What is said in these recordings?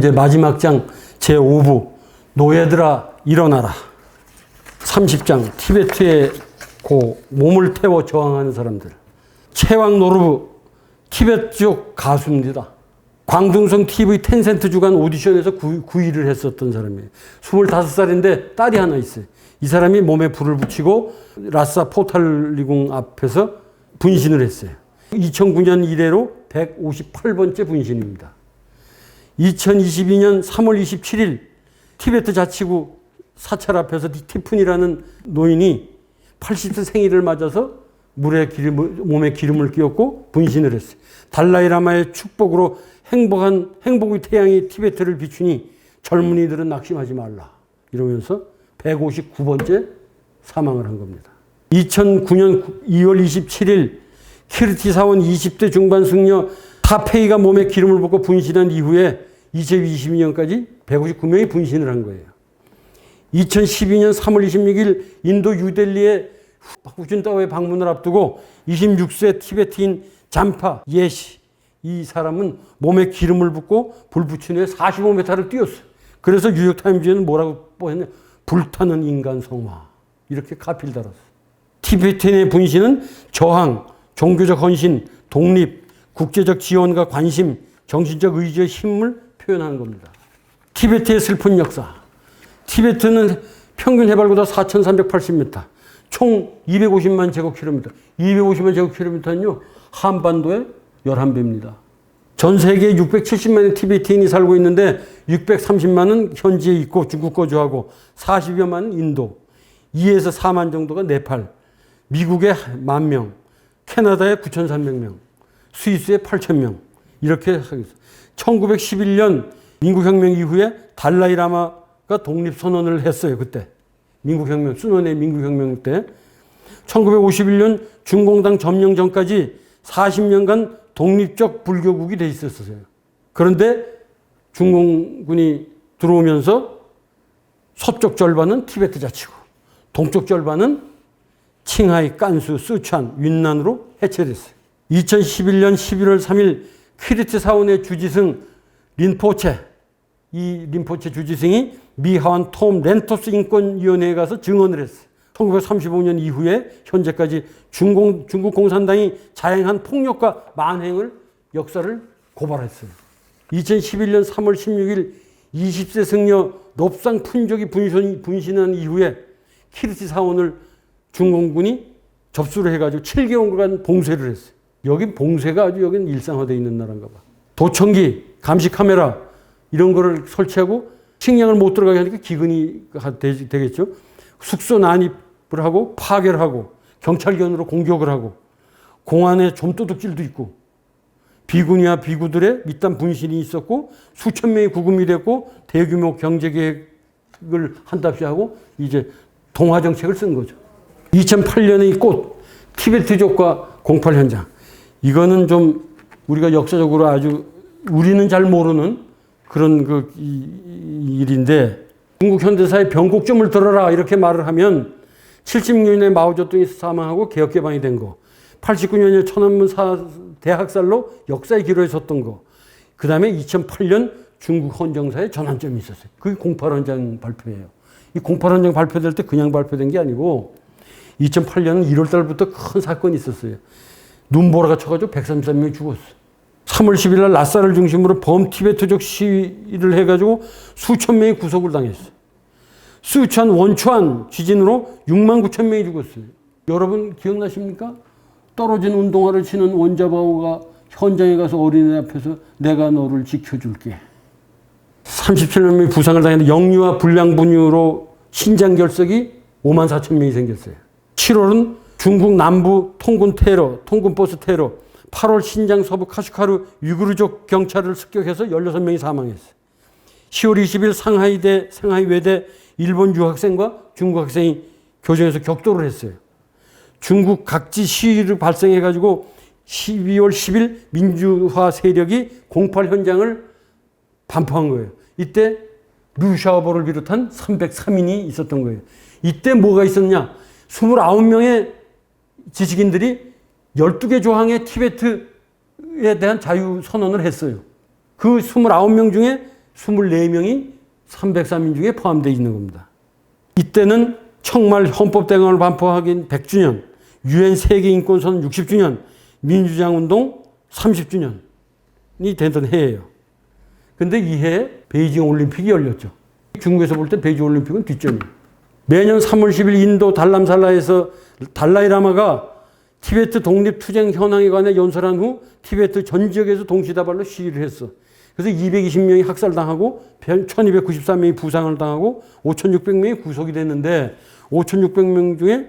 이제 마지막 장 제5부 노예들아 일어나라. 30장 티베트의 고 몸을 태워 저항하는 사람들. 최왕 노르브 티베트족 가수입니다. 광둥성 TV 텐센트 주간 오디션에서 9, 9위를 했었던 사람이에요. 25살인데 딸이 하나 있어요. 이 사람이 몸에 불을 붙이고 라싸 포탈리궁 앞에서 분신을 했어요. 2009년 이래로 158번째 분신입니다. 2022년 3월 27일 티베트 자치구 사찰 앞에서 티푼이라는 노인이 80세 생일을 맞아서 물에 기름을, 몸에 기름을 끼얹고 분신을 했어요. 달라이라마의 축복으로 행복한, 행복의 태양이 티베트를 비추니 젊은이들은 낙심하지 말라. 이러면서 159번째 사망을 한 겁니다. 2009년 2월 27일 키르티 사원 20대 중반 승려 타페이가 몸에 기름을 붓고 분신한 이후에 2022년까지 159명이 분신을 한 거예요. 2012년 3월 26일 인도 뉴델리에 후진타오의 방문을 앞두고 26세 티베트인 잠파 예시 이 사람은 몸에 기름을 붓고 불 붙인 후에 45m를 뛰었어요. 그래서 뉴욕타임즈에는 뭐라고 보였냐 불타는 인간 성화 이렇게 카피를 달았어요. 티베트인의 분신은 저항, 종교적 헌신, 독립, 국제적 지원과 관심, 정신적 의지의 힘을 표현하는 겁니다. 티베트의 슬픈 역사. 티베트는 평균 해발보다 4,380m, 총 250만 제곱킬로미터. 250만 제곱킬로미터는요, 한반도의 11배입니다. 전 세계에 670만의 티베트인이 살고 있는데 630만은 현지에 있고 중국 거주하고 40여만은 인도, 2에서 4만 정도가 네팔, 미국에 만 명, 캐나다에 9,300명, 스위스에 8,000명 이렇게 하겠습니다. 1911년 민국혁명 이후에 달라이라마가 독립선언을 했어요. 그때 민국혁명 순원의 민국혁명 때 1951년 중공당 점령 전까지 40년간 독립적 불교국이 돼 있었어요. 그런데 중공군이 들어오면서 서쪽 절반은 티베트 자치고 동쪽 절반은 칭하이, 깐수, 쓰촨, 윈난으로 해체됐어요. 2011년 11월 3일 퀴리트 사원의 주지승 린포체 이 린포체 주지승이 미하완 톰 렌토스 인권위원회에 가서 증언을 했어요. 1935년 이후에 현재까지 중공, 중국 공산당이 자행한 폭력과 만행을 역사를 고발했어요. 2011년 3월 16일 20세 승려 롭상 푼족이 분신, 분신한 이후에 키르티 사원을 중공군이 접수를 해가지고 7개월간 봉쇄를 했어요. 여긴 봉쇄가 아주 여긴 일상화되어 있는 나라인가 봐. 도청기, 감시 카메라 이런 거를 설치하고 식량을 못 들어가게 하니까 기근이 되겠죠. 숙소 난입을 하고 파괴를 하고 경찰견으로 공격을 하고 공안에 좀도둑질도 있고 비군이와 비구들의 밑단 분신이 있었고 수천 명이 구금이 됐고 대규모 경제 계획을 한답시 하고 이제 동화 정책을 쓴 거죠. 2008년의 꽃 티베트족과 공팔 현장 이거는 좀 우리가 역사적으로 아주 우리는 잘 모르는 그런 그 일인데 중국 현대사의 변곡점을 들어라 이렇게 말을 하면 76년에 마오쩌둥이 사망하고 개혁 개방이 된 거, 89년에 천안문 사 대학살로 역사의 기로에 섰던 거, 그 다음에 2008년 중국 헌정사의 전환점이 있었어요. 그게 08헌장 발표예요. 이 08헌장 발표될 때 그냥 발표된 게 아니고 2008년 1월 달부터 큰 사건이 있었어요. 눈보라가 쳐가지고 133명이 죽었어. 3월 10일 날 라싸를 중심으로 범티베트족 시위를 해가지고 수천 명이 구속을 당했어요. 수천 원추안 지진으로 6만 9천 명이 죽었어요. 여러분 기억나십니까? 떨어진 운동화를 신은 원자바오가 현장에 가서 어린애 앞에서 내가 너를 지켜줄게. 37명이 부상을 당했는데 영유아 불량분유로 신장 결석이 5만 4천 명이 생겼어요. 7월은 중국 남부 통군 테러, 통군 버스 테러, 8월 신장 서부 카슈카루 유구르족 경찰을 습격해서 16명이 사망했어요. 10월 20일 상하이대, 상하이 외대 일본 유학생과 중국 학생이 교정에서 격돌을 했어요. 중국 각지 시위를 발생해가지고 12월 10일 민주화 세력이 공팔 현장을 반포한 거예요. 이때 루샤오버를 비롯한 303인이 있었던 거예요. 이때 뭐가 있었냐? 29명의 지식인들이 12개 조항의 티베트에 대한 자유 선언을 했어요. 그 29명 중에 24명이 303인 중에 포함되어 있는 겁니다. 이때는 청말 헌법대강을 반포하긴 100주년, 유엔 세계인권선 60주년, 민주장운동 30주년이 되던 해예요. 근데 이 해에 베이징 올림픽이 열렸죠. 중국에서 볼 때 베이징 올림픽은 뒷전이에요. 매년 3월 10일 인도 달람살라에서 달라이라마가 티베트 독립 투쟁 현황에 관해 연설한 후 티베트 전 지역에서 동시다발로 시위를 했어. 그래서 220명이 학살당하고 1293명이 부상을 당하고 5600명이 구속이 됐는데 5600명 중에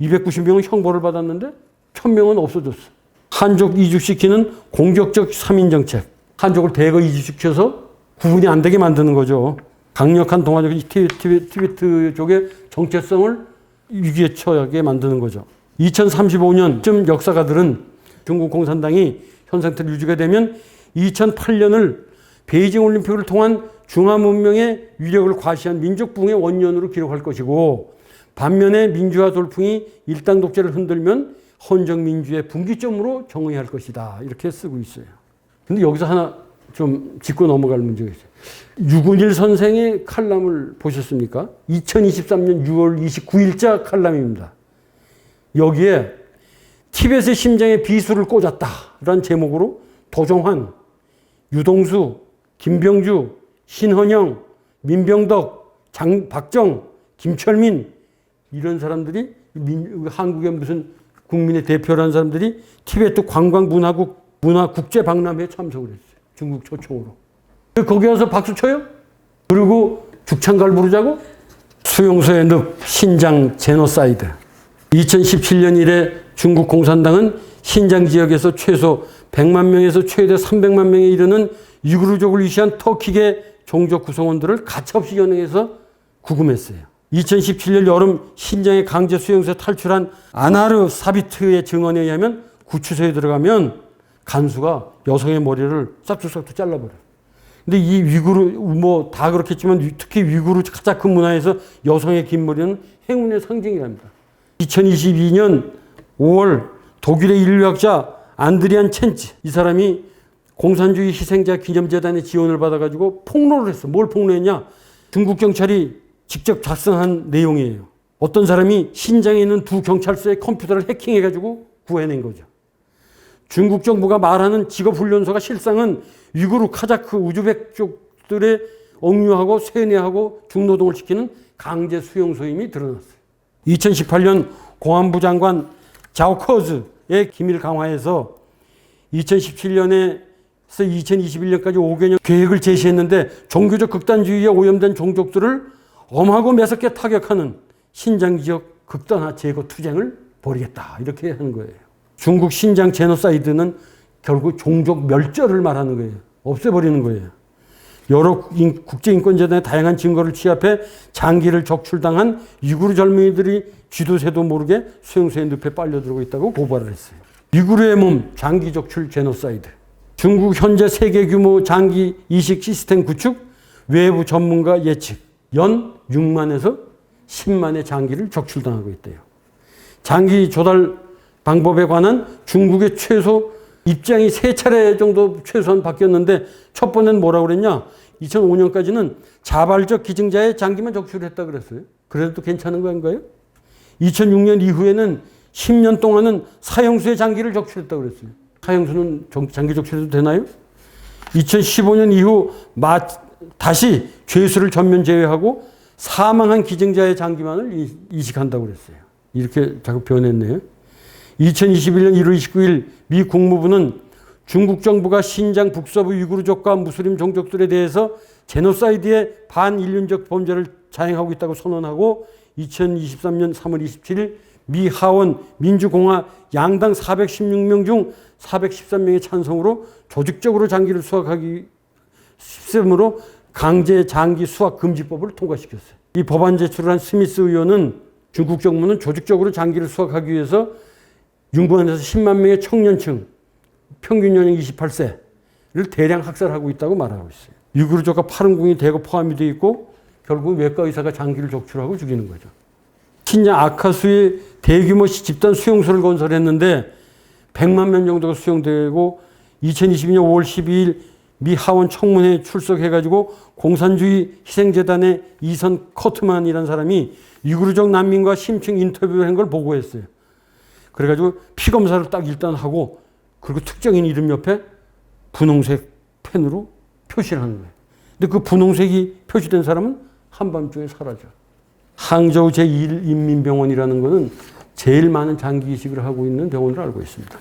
290명은 형벌을 받았는데 1000명은 없어졌어. 한족 이주시키는 공격적 3인 정책. 한족을 대거 이주시켜서 구분이 안 되게 만드는 거죠. 강력한 동아적 티베트, 쪽의 정체성을 위기에 처하게 만드는 거죠. 2035년쯤 역사가들은 중국 공산당이 현 상태로 유지가 되면 2008년을 베이징 올림픽을 통한 중화 문명의 위력을 과시한 민족 붕의 원년으로 기록할 것이고 반면에 민주화 돌풍이 일당 독재를 흔들면 헌정 민주의 분기점으로 정의할 것이다. 이렇게 쓰고 있어요. 근데 여기서 하나 좀 짚고 넘어갈 문제가 있어요. 유근일 선생의 칼럼을 보셨습니까? 2023년 6월 29일자 칼럼입니다. 여기에 티벳의 심장에 비수를 꽂았다라는 제목으로 도종환, 유동수, 김병주, 신헌영, 민병덕, 장, 박정, 김철민 이런 사람들이 민, 한국의 무슨 국민의 대표라는 사람들이 티베트 관광문화국 문화국제 박람회에 참석을 했어요. 중국 초청으로. 거기 가서 박수 쳐요? 그리고 죽창갈 부르자고? 수용소의 늪, 신장 제노사이드. 2017년 이래 중국 공산당은 신장 지역에서 최소 100만 명에서 최대 300만 명에 이르는 유구르족을 위시한 터키계 종족 구성원들을 가차없이 연행해서 구금했어요. 2017년 여름 신장의 강제 수용소에 탈출한 아나르 사비트의 증언에 의하면 구치소에 들어가면 간수가 여성의 머리를 싹둑싹둑 잘라버려요. 근데 이 위구르 뭐 다 그렇겠지만 특히 위구르 카자크 문화에서 여성의 긴 머리는 행운의 상징이랍니다. 2022년 5월 독일의 인류학자 안드리안 첸츠 이 사람이 공산주의 희생자 기념재단의 지원을 받아가지고 폭로를 했어. 뭘 폭로했냐? 중국 경찰이 직접 작성한 내용이에요. 어떤 사람이 신장에 있는 두 경찰서의 컴퓨터를 해킹해가지고 구해낸 거죠. 중국 정부가 말하는 직업훈련소가 실상은 위구르, 카자크, 우즈벡 쪽들의 억류하고 세뇌하고 중노동을 시키는 강제 수용소임이 드러났어요. 2018년 공안부 장관 자오커즈의 기밀 강화에서 2017년에서 2021년까지 5개년 계획을 제시했는데 종교적 극단주의에 오염된 종족들을 엄하고 매섭게 타격하는 신장 지역 극단화 제거 투쟁을 벌이겠다 이렇게 하는 거예요. 중국 신장 제노사이드는 결국 종족 멸절을 말하는 거예요. 없애버리는 거예요. 여러 국제인권재단의 다양한 증거를 취합해 장기를 적출당한 유구르 젊은이들이 쥐도새도 모르게 수용소의 늪에 빨려들고 있다고 고발을 했어요. 유구르의 몸 장기 적출 제노사이드. 중국 현재 세계 규모 장기 이식 시스템 구축 외부 전문가 예측 연 6만에서 10만의 장기를 적출당하고 있대요. 장기 조달 방법에 관한 중국의 최소 입장이 세 차례 정도 최소한 바뀌었는데 첫 번째는 뭐라고 그랬냐? 2005년까지는 자발적 기증자의 장기만 적출했다 그랬어요. 그래도 괜찮은 건가요? 2006년 이후에는 10년 동안은 사형수의 장기를 적출했다 그랬어요. 사형수는 장기 적출해도 되나요? 2015년 이후 마, 다시 죄수를 전면 제외하고 사망한 기증자의 장기만을 이식한다고 그랬어요. 이렇게 자꾸 변했네요. 2021년 1월 29일 미 국무부는 중국 정부가 신장 북서부 위구르족과 무슬림 종족들에 대해서 제노사이드의 반인륜적 범죄를 자행하고 있다고 선언하고 2023년 3월 27일 미 하원 민주공화 양당 416명 중 413명의 찬성으로 조직적으로 장기를 수확하기 시스템으로 강제 장기 수확 금지법을 통과시켰어요. 이 법안 제출을 한 스미스 의원은 중국 정부는 조직적으로 장기를 수확하기 위해서 윤관에서 10만 명의 청년층 평균 연령 28세를 대량 학살하고 있다고 말하고 있어요. 유구르족과 파른궁이 대거 포함이 되어 있고 결국 외과 의사가 장기를 적출하고 죽이는 거죠. 신장 아카수의 대규모 집단 수용소를 건설했는데 100만 명 정도가 수용되고 2022년 5월 12일 미 하원 청문회에 출석해가지고 공산주의 희생재단의 이선 커트만이라는 사람이 유구르족 난민과 심층 인터뷰한 걸 보고했어요. 그래가지고 피 검사를 딱 일단 하고 그리고 특정인 이름 옆에 분홍색 펜으로 표시를 하는 거예요. 근데 그 분홍색이 표시된 사람은 한밤중에 사라져. 항저우 제1인민병원이라는 거는 제일 많은 장기 이식을 하고 있는 병원으로 알고 있습니다.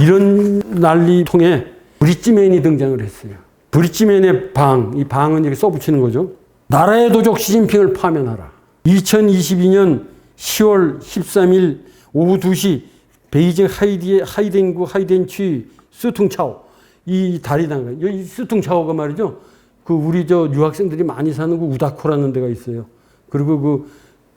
이런 난리통에 브릿지맨이 등장을 했어요. 브릿지맨의 방, 이 방은 이렇게 써붙이는 거죠. 나라의 도적 시진핑을 파면하라. 2022년 10월 13일 오후 2시 베이징 하이디, 하이덴구 하이덴취 스퉁차오 이난 거예요. 이 스퉁차오가 말이죠. 그 우리 저 유학생들이 많이 사는 그 우다코라는 데가 있어요. 그리고 그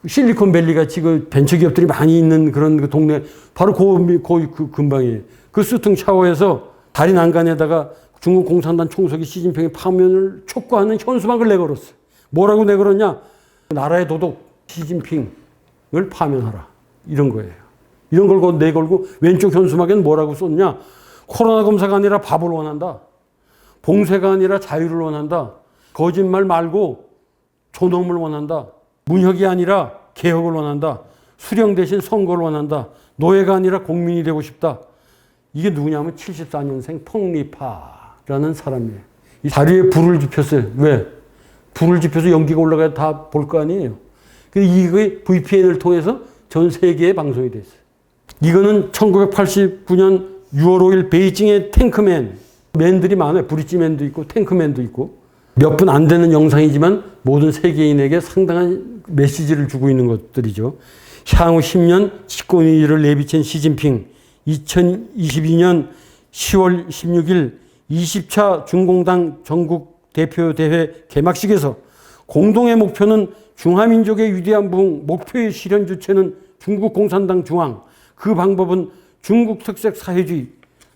실리콘밸리 같이 그 벤처기업들이 많이 있는 그런 그 동네 바로 그, 그, 그 근방이에요. 그 스퉁차오에서 달인 난간에다가 중국 공산당 총석이 시진핑의 파면을 촉구하는 현수막을 내걸었어요. 뭐라고 내걸었냐? 나라의 도덕 시진핑을 파면하라. 이런 거예요. 이런 걸 내걸고 왼쪽 현수막에는 뭐라고 썼냐? 코로나 검사가 아니라 밥을 원한다. 봉쇄가 아니라 자유를 원한다. 거짓말 말고 존엄을 원한다. 문혁이 아니라 개혁을 원한다. 수령 대신 선거를 원한다. 노예가 아니라 국민이 되고 싶다. 이게 누구냐면 74년생 펑리파라는 사람이에요. 이 다리에 불을 지폈어요. 왜? 불을 지펴서 연기가 올라가야 다 볼 거 아니에요. 근데 이게 VPN을 통해서 전 세계에 방송이 됐어요. 이거는 1989년 6월 5일 베이징의 탱크맨, 맨들이 많아요. 브릿지맨도 있고 탱크맨도 있고 몇 분 안 되는 영상이지만 모든 세계인에게 상당한 메시지를 주고 있는 것들이죠. 향후 10년 집권위를 내비친 시진핑 2022년 10월 16일 20차 중공당 전국 대표 대회 개막식에서 공동의 목표는 중화민족의 위대한 부흥, 목표의 실현 주체는 중국 공산당 중앙, 그 방법은 중국 특색 사회주의,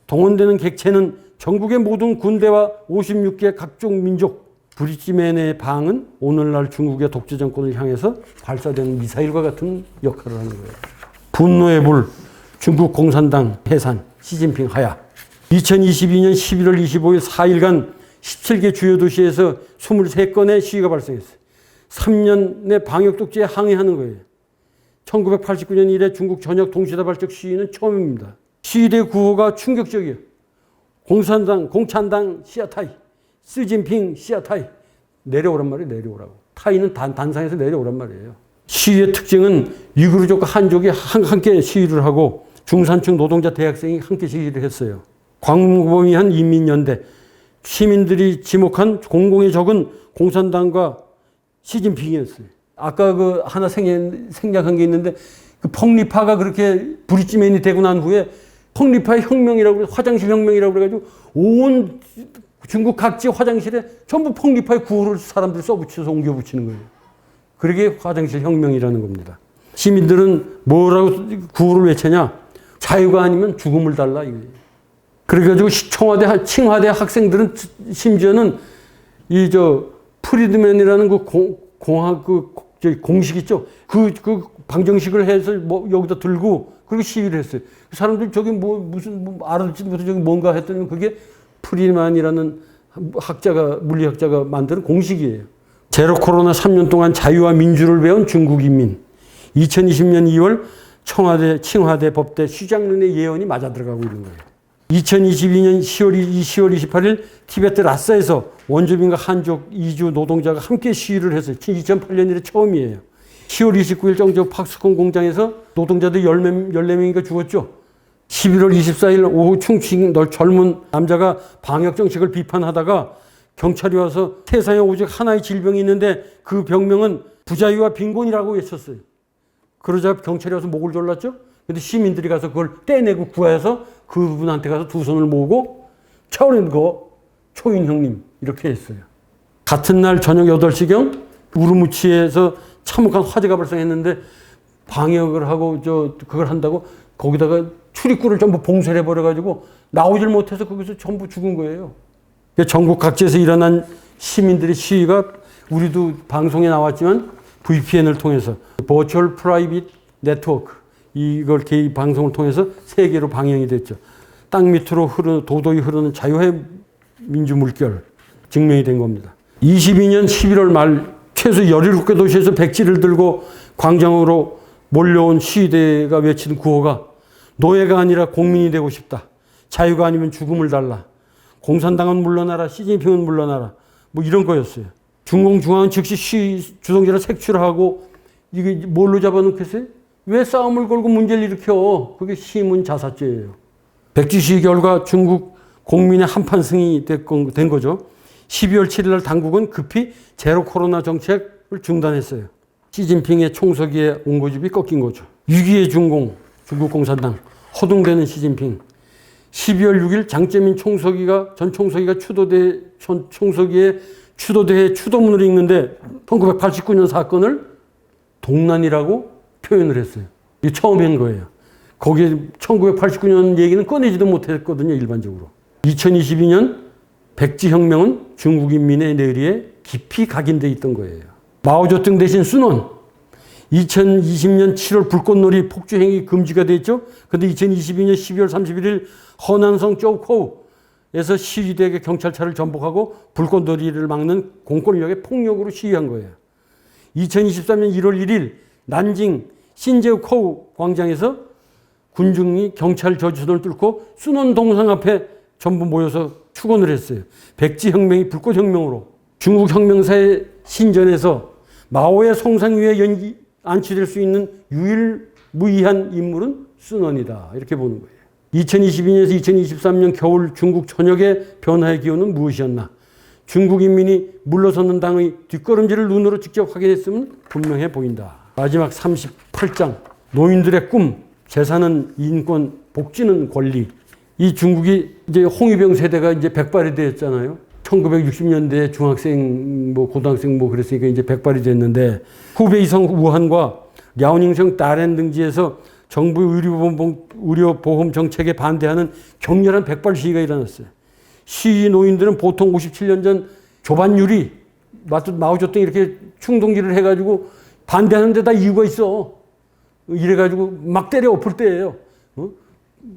동원되는 객체는 전국의 모든 군대와 56개 각종 민족, 브릿지맨의 방은 오늘날 중국의 독재 정권을 향해서 발사되는 미사일과 같은 역할을 하는 거예요. 분노의 불, 중국 공산당 해산, 시진핑 하야. 2022년 11월 25일 4일간 17개 주요 도시에서 23건의 시위가 발생했어요. 3년의 방역 독재에 항의하는 거예요. 1989년 이래 중국 전역 동시다 발적 시위는 처음입니다. 시위대 구호가 충격적이에요. 공산당, 공찬당, 시아타이, 시진핑, 시아타이. 내려오란 말이에요, 내려오라고. 타이는 단, 단상에서 내려오란 말이에요. 시위의 특징은 유구르족과 한족이 함께 시위를 하고 중산층 노동자 대학생이 함께 시위를 했어요. 광범위한 인민연대, 시민들이 지목한 공공의 적은 공산당과 시진핑이었어요. 아까 그 하나 생략, 한 게 있는데 그 펑리파가 그렇게 브릿지맨이 되고 난 후에 펑리파의 혁명이라고 화장실 혁명이라고 그래가지고 온 중국 각지 화장실에 전부 펑리파의 구호를 사람들이 써붙여서 옮겨 붙이는 거예요. 그러게 화장실 혁명이라는 겁니다. 시민들은 뭐라고 구호를 외치냐? 자유가 아니면 죽음을 달라. 그래가지고 청와대 칭화대 학생들은 심지어는 이 저 프리드맨이라는 그 공, 공학 그 공식 있죠. 그, 그 방정식을 해서 뭐 여기다 들고 그리고 시위를 했어요. 그 사람들 저기 뭐 무슨 뭐 알아듣지도 못해 저기 뭔가 했더니 그게 프리만이라는 학자가 물리학자가 만드는 공식이에요. 제로 코로나 3년 동안 자유와 민주를 배운 중국 인민. 2020년 2월 청와대 칭화대 법대 시장론의 예언이 맞아 들어가고 있는 거예요. 2022년 10월, 10월 28일 티베트 라사에서 원주민과 한족 이주 노동자가 함께 시위를 했어요. 2008년 이래 처음이에요. 10월 29일 정적 팍스콘 공장에서 노동자들 14명인가 죽었죠. 11월 24일 오후 충칭 젊은 남자가 방역 정책을 비판하다가 경찰이 와서 세상에 오직 하나의 질병이 있는데 그 병명은 부자유와 빈곤이라고 외쳤어요. 그러자 경찰이 와서 목을 졸랐죠. 근데 시민들이 가서 그걸 떼내고 구해서 그분한테 가서 두 손을 모으고 차오른 거 초인 형님 이렇게 했어요. 같은 날 저녁 8시경 우르무치에서 참혹한 화재가 발생했는데 방역을 하고 저 그걸 한다고 거기다가 출입구를 전부 봉쇄해 를 버려 가지고 나오질 못해서 거기서 전부 죽은 거예요. 전국 각지에서 일어난 시민들의 시위가 우리도 방송에 나왔지만 VPN을 통해서 버추얼 프라이빗 네트워크 이걸 개입 방송을 통해서 세계로 방영이 됐죠. 땅 밑으로 흐르는 도도히 흐르는 자유의 민주 물결 증명이 된 겁니다. 22년 11월 말 최소 17개 도시에서 백지를 들고 광장으로 몰려온 시위대가 외치는 구호가 노예가 아니라 공민이 되고 싶다. 자유가 아니면 죽음을 달라. 공산당은 물러나라. 시진핑은 물러나라. 뭐 이런 거였어요. 중공중앙은 즉시 시위 주동자를 색출하고 이게 뭘로 잡아놓겠어요? 왜 싸움을 걸고 문제를 일으켜? 그게 시민 자사죄예요. 백지 시위 결과 중국 공민의 한판 승이 된 거죠. 12월 7일 날 당국은 급히 제로 코로나 정책을 중단했어요. 시진핑의 총서기에 온고집이 꺾인 거죠. 6위의 중공, 중국 공산당, 허둥대는 시진핑. 12월 6일 장재민 총서기가 전 총서기가 추도대 전 총서기의 추도대회 추도문을 읽는데 1989년 사건을 동란이라고 표현을 했어요. 이게 처음인 거예요. 거기에 1989년 얘기는 꺼내지도 못했거든요, 일반적으로. 2022년 백지혁명은 중국 인민의 뇌리에 깊이 각인돼 있던 거예요. 마오쩌둥 대신 순원. 2020년 7월 불꽃놀이 폭주행위 금지가 됐죠. 근데 2022년 12월 31일 허난성 쪼코에서 시위대에게 경찰차를 전복하고 불꽃놀이를 막는 공권력의 폭력으로 시위한 거예요. 2023년 1월 1일 난징 신제우 코우 광장에서 군중이 경찰 저주선을 뚫고 순원 동상 앞에 전부 모여서 축원을 했어요. 백지혁명이 불꽃혁명으로 중국 혁명사의 신전에서 마오의 성상 위에 연기, 안치될 수 있는 유일무이한 인물은 순원이다. 이렇게 보는 거예요. 2022년에서 2023년 겨울 중국 전역의 변화의 기운은 무엇이었나? 중국 인민이 물러서는 당의 뒷걸음질을 눈으로 직접 확인했으면 분명해 보인다. 마지막 38장. 노인들의 꿈, 재산은 인권, 복지는 권리. 이 중국이 이제 홍위병 세대가 이제 백발이 되었잖아요. 1960년대 중학생, 뭐 고등학생 뭐 그랬으니까 이제 백발이 됐는데 후베이성 우한과 랴오닝성 다렌 등지에서 정부 의료보험, 의료보험 정책에 반대하는 격렬한 백발 시위가 일어났어요. 시위 노인들은 보통 57년 전 조반유리, 마오쩌둥 이렇게 충동기를 해가지고 반대하는 데다 이유가 있어. 이래가지고 막 때려 엎을 때예요. 어?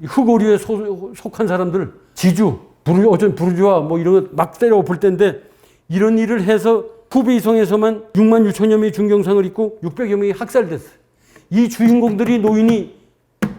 흑오류에 속한 사람들, 지주, 부르, 어쩐 부르주아 뭐 이런 거 막 때려 엎을 때인데 이런 일을 해서 후베 이성에서만 6만 6천여 명이 중경상을 입고 600여 명이 학살됐어요. 이 주인공들이 노인이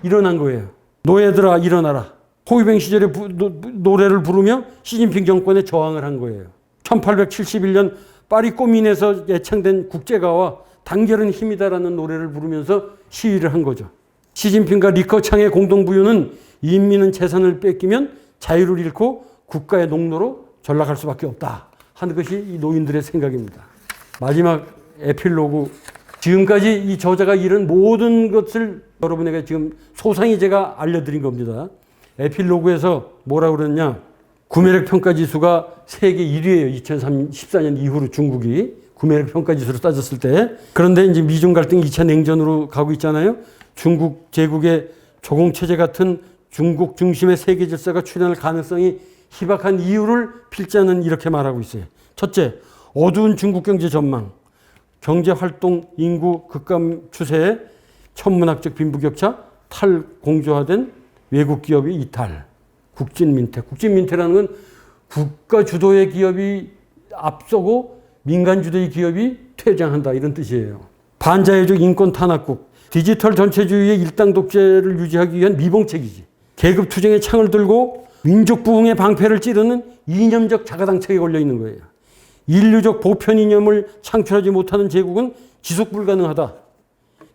일어난 거예요. 노예들아 일어나라. 호위병 시절에 부, 노, 노래를 부르며 시진핑 정권에 저항을 한 거예요. 1871년 파리 꼬민에서 예창된 국제가와 단결은 힘이다라는 노래를 부르면서 시위를 한 거죠. 시진핑과 리커창의 공동부유는 인민은 재산을 뺏기면 자유를 잃고 국가의 농로로 전락할 수밖에 없다 하는 것이 이 노인들의 생각입니다. 마지막 에필로그 지금까지 이 저자가 이런 모든 것을 여러분에게 지금 소상히 제가 알려드린 겁니다. 에필로그에서 뭐라 그랬냐? 구매력 평가 지수가 세계 1위예요. 2014년 이후로 중국이 구매력 평가 지수로 따졌을 때. 그런데 이제 미중 갈등 2차 냉전으로 가고 있잖아요. 중국 제국의 조공 체제 같은 중국 중심의 세계 질서가 출현할 가능성이 희박한 이유를 필자는 이렇게 말하고 있어요. 첫째, 어두운 중국 경제 전망, 경제 활동 인구 급감 추세에 천문학적 빈부격차, 탈공조화된 외국 기업의 이탈, 국진 민폐. 국진 민폐라는 건 국가 주도의 기업이 앞서고 민간 주도의 기업이 퇴장한다 이런 뜻이에요. 반자유적 인권 탄압국, 디지털 전체주의의 일당 독재를 유지하기 위한 미봉책이지. 계급 투쟁의 창을 들고 민족 부흥의 방패를 찌르는 이념적 자가당착에 걸려 있는 거예요. 인류적 보편 이념을 창출하지 못하는 제국은 지속 불가능하다.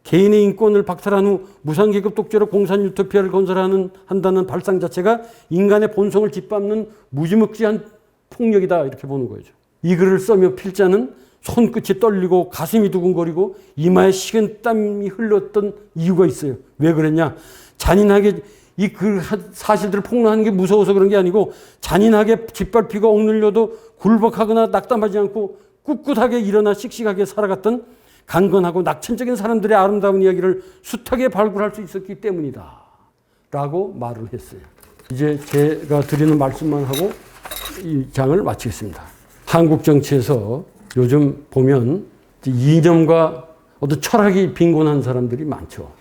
개인의 인권을 박탈한 후 무상계급 독재로 공산 유토피아를 건설하는 한다는 발상 자체가 인간의 본성을 짓밟는 무지막지한 폭력이다 이렇게 보는 거죠. 이 글을 써며 필자는 손끝이 떨리고 가슴이 두근거리고 이마에 식은 땀이 흘렀던 이유가 있어요. 왜 그랬냐? 잔인하게 이 그 사실들을 폭로하는 게 무서워서 그런 게 아니고 잔인하게 짓밟히고 억눌려도 굴복하거나 낙담하지 않고 꿋꿋하게 일어나 씩씩하게 살아갔던 강건하고 낙천적인 사람들의 아름다운 이야기를 숱하게 발굴할 수 있었기 때문이다. 라고 말을 했어요. 이제 제가 드리는 말씀만 하고 이 장을 마치겠습니다. 한국 정치에서 요즘 보면 이념과 어떤 철학이 빈곤한 사람들이 많죠.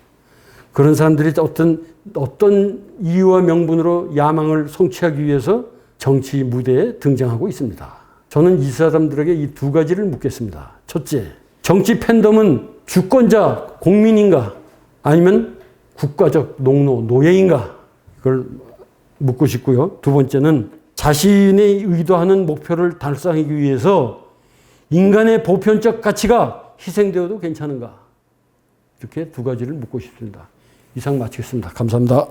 그런 사람들이 어떤, 어떤 이유와 명분으로 야망을 성취하기 위해서 정치 무대에 등장하고 있습니다. 저는 이 사람들에게 이 두 가지를 묻겠습니다. 첫째, 정치 팬덤은 주권자 공민인가 아니면 국가적 농노 노예인가 그걸 묻고 싶고요. 두 번째는 자신이 의도하는 목표를 달성하기 위해서 인간의 보편적 가치가 희생되어도 괜찮은가? 이렇게 두 가지를 묻고 싶습니다. 이상 마치겠습니다. 감사합니다.